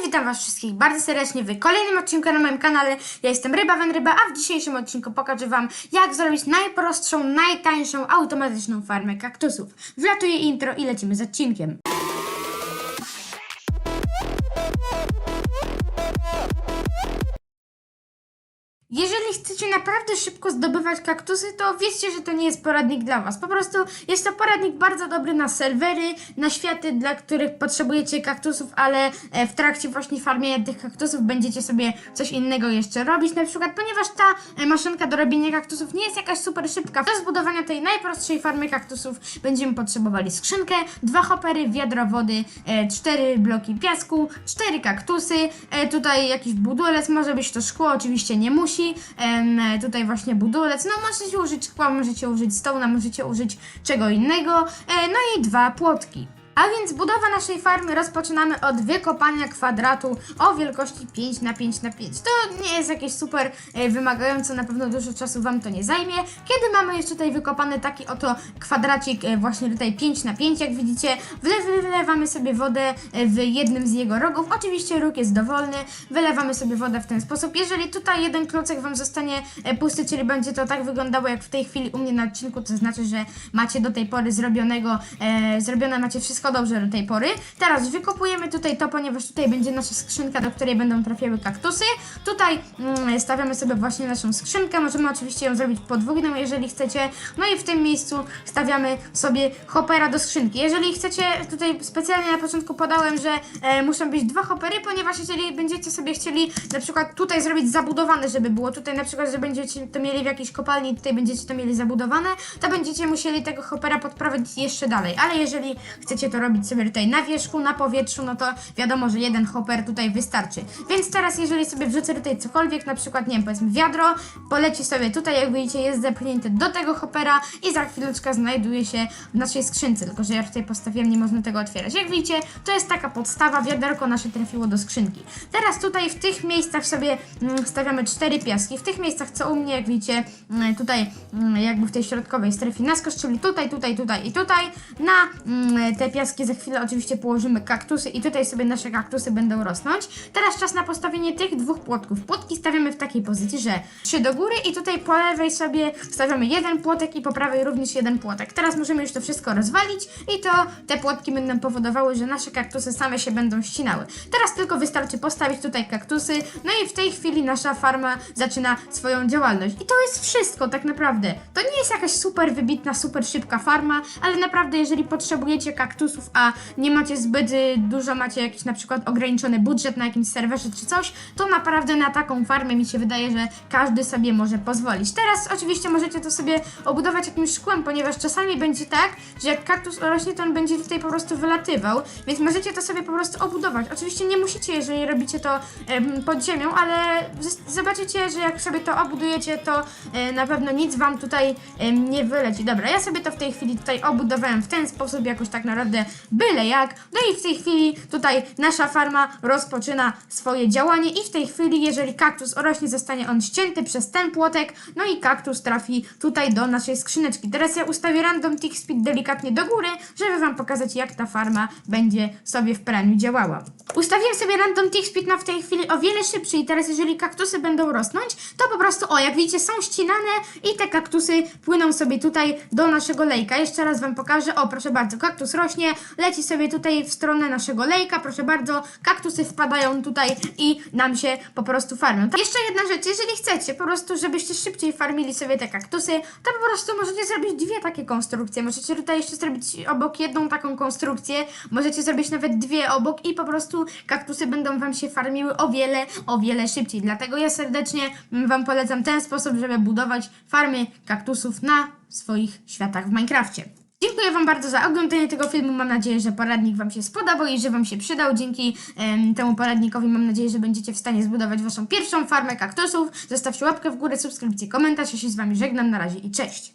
Cześć, witam was wszystkich bardzo serdecznie w kolejnym odcinku na moim kanale. Ja jestem Ryba Wen Ryba, a w dzisiejszym odcinku pokażę wam, jak zrobić najprostszą, najtańszą, automatyczną farmę kaktusów. Wlatuje intro i lecimy z odcinkiem. Jeżeli chcecie naprawdę szybko zdobywać kaktusy, to wiedzcie, że to nie jest poradnik dla Was. Po prostu jest to poradnik bardzo dobry na serwery, na światy, dla których potrzebujecie kaktusów, ale e, w trakcie właśnie farmienia tych kaktusów będziecie sobie coś innego jeszcze robić. Na przykład, ponieważ ta e, maszynka do robienia kaktusów nie jest jakaś super szybka. Do zbudowania tej najprostszej farmy kaktusów będziemy potrzebowali skrzynkę, dwa hopery, wiadro wody, e, cztery bloki piasku, cztery kaktusy, tutaj jakiś budulec, może być to szkło, oczywiście nie musi. Em, tutaj właśnie budulec, no możecie użyć szkła, możecie użyć stołna, możecie użyć czego innego, e, no i dwa płotki. A więc budowa naszej farmy rozpoczynamy od wykopania kwadratu o wielkości 5 na 5 na 5. To nie jest jakieś super e, wymagające, na pewno dużo czasu Wam to nie zajmie. Kiedy mamy już tutaj wykopany taki oto kwadracik e, właśnie tutaj 5 na 5, jak widzicie, wylewamy sobie wodę e, w jednym z jego rogów. Oczywiście róg jest dowolny, wylewamy sobie wodę w ten sposób. Jeżeli tutaj jeden klocek Wam zostanie pusty, czyli będzie to tak wyglądało jak w tej chwili u mnie na odcinku, to znaczy, że macie do tej pory zrobionego, e, zrobione macie wszystko dobrze do tej pory. Teraz wykopujemy tutaj to, ponieważ tutaj będzie nasza skrzynka, do której będą trafiały kaktusy. Tutaj mm, stawiamy sobie właśnie naszą skrzynkę, możemy oczywiście ją zrobić podwójną, jeżeli chcecie. No i w tym miejscu stawiamy sobie hopera do skrzynki. Jeżeli chcecie, tutaj specjalnie na początku podałem, że e, muszą być dwa hopery, ponieważ jeżeli będziecie sobie chcieli na przykład tutaj zrobić zabudowane, żeby było tutaj na przykład, że będziecie to mieli w jakiejś kopalni, tutaj będziecie to mieli zabudowane, to będziecie musieli tego hopera podprowadzić jeszcze dalej. Ale jeżeli chcecie to robić sobie tutaj na wierzchu, na powietrzu, no to wiadomo, że jeden hopper tutaj wystarczy. Więc teraz jeżeli sobie wrzucę tutaj cokolwiek, na przykład, nie wiem, powiedzmy wiadro, poleci sobie tutaj, jak widzicie, jest zepchnięte do tego hopera i za chwileczkę znajduje się w naszej skrzynce, tylko że ja tutaj postawiłem, nie można tego otwierać. Jak widzicie, to jest taka podstawa, wiaderko nasze trafiło do skrzynki. Teraz tutaj w tych miejscach sobie mm, stawiamy cztery piaski, w tych miejscach, co u mnie, jak widzicie, mm, tutaj mm, jakby w tej środkowej strefie naskos, czyli tutaj, tutaj, tutaj i tutaj, na te piaski za chwilę oczywiście położymy kaktusy i tutaj sobie nasze kaktusy będą rosnąć. Teraz czas na postawienie tych dwóch płotków. Płotki stawiamy w takiej pozycji, że trzy do góry i tutaj po lewej sobie stawiamy jeden płotek i po prawej również jeden płotek. Teraz możemy już to wszystko rozwalić i to te płotki będą powodowały, że nasze kaktusy same się będą ścinały. Teraz tylko wystarczy postawić tutaj kaktusy, no i w tej chwili nasza farma zaczyna swoją działalność. I to jest wszystko tak naprawdę. To nie jest jakaś super wybitna, super szybka farma, ale naprawdę jeżeli potrzebujecie a nie macie zbyt y, dużo, macie jakiś na przykład ograniczony budżet na jakimś serwerze czy coś, to naprawdę na taką farmę mi się wydaje, że każdy sobie może pozwolić. Teraz oczywiście możecie to sobie obudować jakimś szkłem, ponieważ czasami będzie tak, że jak kaktus rośnie, to on będzie tutaj po prostu wylatywał, więc możecie to sobie po prostu obudować. Oczywiście nie musicie, jeżeli robicie to em, pod ziemią, ale zobaczycie, że jak sobie to obudujecie, to e, na pewno nic wam tutaj em, nie wyleci. Dobra, ja sobie to w tej chwili tutaj obudowałem w ten sposób, jakoś tak naprawdę byle jak. No i w tej chwili tutaj nasza farma rozpoczyna swoje działanie i w tej chwili, jeżeli kaktus rośnie, zostanie on ścięty przez ten płotek, no i kaktus trafi tutaj do naszej skrzyneczki. Teraz ja ustawię random tick speed delikatnie do góry, żeby wam pokazać, jak ta farma będzie sobie w praniu działała. Ustawiłem sobie random tick speed na w tej chwili o wiele szybszy i teraz jeżeli kaktusy będą rosnąć, to po prostu, o jak widzicie, są ścinane i te kaktusy płyną sobie tutaj do naszego lejka. Jeszcze raz wam pokażę, o proszę bardzo, kaktus rośnie, leci sobie tutaj w stronę naszego lejka, proszę bardzo, kaktusy wpadają tutaj i nam się po prostu farmią. Jeszcze jedna rzecz, jeżeli chcecie po prostu, żebyście szybciej farmili sobie te kaktusy, to po prostu możecie zrobić dwie takie konstrukcje. Możecie tutaj jeszcze zrobić obok jedną taką konstrukcję, możecie zrobić nawet dwie obok i po prostu kaktusy będą wam się farmiły o wiele, o wiele szybciej. Dlatego ja serdecznie wam polecam ten sposób, żeby budować farmy kaktusów na swoich światach w Minecrafcie. Dziękuję Wam bardzo za oglądanie tego filmu. Mam nadzieję, że poradnik Wam się spodobał i że Wam się przydał. Dzięki em, temu poradnikowi mam nadzieję, że będziecie w stanie zbudować Waszą pierwszą farmę kaktusów. Zostawcie łapkę w górę, subskrypcję, komentarz. Ja się z Wami żegnam. Na razie i cześć!